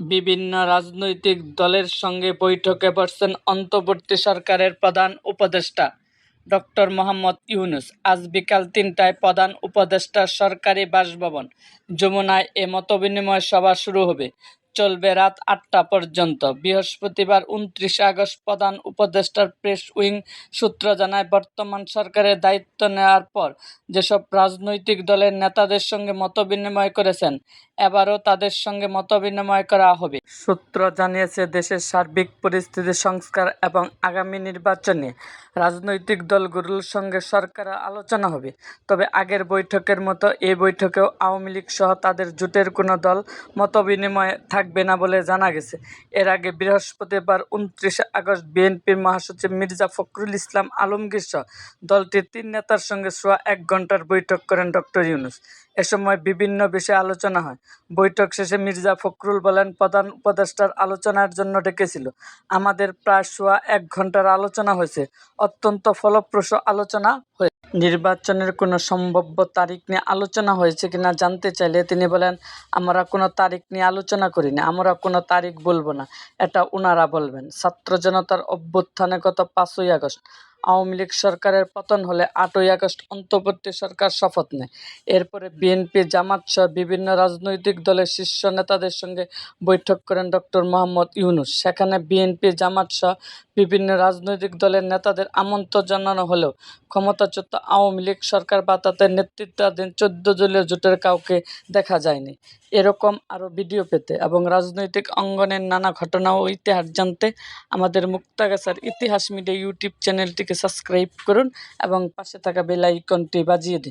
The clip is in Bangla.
বিভিন্ন রাজনৈতিক দলের সঙ্গে বৈঠকে বসছেন অন্তর্বর্তী সরকারের প্রধান উপদেষ্টা ডক্টর মোহাম্মদ ইউনুস। আজ বিকাল তিনটায় প্রধান উপদেষ্টা সরকারি বাসভবন। যমুনায় এ মতবিনিময় সভা শুরু হবে। চলবে রাত আটটা পর্যন্ত। বৃহস্পতিবার উনত্রিশে আগস্ট প্রধান উপদেষ্টার প্রেস উইং সূত্র জানায়, বর্তমান সরকারের দায়িত্ব নেওয়ার পর যেসব রাজনৈতিক দলের নেতাদের সঙ্গে মতবিনিময় করেছেন, এবারও তাদের সঙ্গে মতবিনিময় করা হবে। সূত্র জানিয়েছে, দেশের সার্বিক পরিস্থিতি সংস্কার এবং আগামী নির্বাচনে রাজনৈতিক দলগুলোর সঙ্গে সরকারের আলোচনা হবে। তবে আগের বৈঠকের মতো এই বৈঠকেও আওয়ামী লীগ সহ তাদের জোটের কোনো দল মতবিনিময়ে থাকবে না বলে জানা গেছে। এর আগে বৃহস্পতিবার উনত্রিশে আগস্ট বিএনপির মহাসচিব মির্জা ফখরুল ইসলাম আলমগীর সহ দলটির তিন নেতার সঙ্গে সোয়া এক ঘণ্টার বৈঠক করেন ডক্টর ইউনুস। এ সময় বিভিন্ন বিষয়ে আলোচনা হয়। বৈঠক শেষে মির্জা ফখরুল বলেন, প্রধান উপদেষ্টার আলোচনার জন্য ডেকেছিল। আমাদের প্রায় সোয়া এক ঘণ্টার আলোচনা হয়েছে। অত্যন্ত ফলপ্রসূ আলোচনা হয়েছে। নির্বাচনের কোনো সম্ভাব্য তারিখ নিয়ে আলোচনা হয়েছে কিনা জানতে চাইলে তিনি বলেন, আমরা কোনো তারিখ নিয়ে আলোচনা করিনি আমরা কোনো তারিখ বলব না। এটা ওনারা বলবেন। ছাত্র জনতার অভ্যুত্থানে গত পাঁচই আগস্ট আওয়ামী লীগ সরকারের পতন হলে আটই আগস্ট অন্তর্বর্তী সরকার শপথ নেয়। এরপরে বিএনপি, জামাত সহ বিভিন্ন রাজনৈতিক দলের শীর্ষ নেতাদের সঙ্গে বৈঠক করেন ডক্টর মোহাম্মদ ইউনুস। সেখানে বিএনপি, জামাত সহ বিভিন্ন রাজনৈতিক দলের নেতাদের আমন্ত্রণ জানানো হলেও ক্ষমতাচ্যুত আওয়ামী লীগ সরকার বা তাদের নেতৃত্বাধীন চোদ্দ দলীয় জোটের কাউকে দেখা যায়নি। এরকম আরও ভিডিও পেতে এবং রাজনৈতিক অঙ্গনের নানা ঘটনা ও ইতিহাস জানতে আমাদের মুক্তাগাছার ইতিহাস মিডিয়া ইউটিউব সাবস্ক্রাইব করুন এবং পাশে থাকা বেল আইকনটি বাজিয়ে দিন।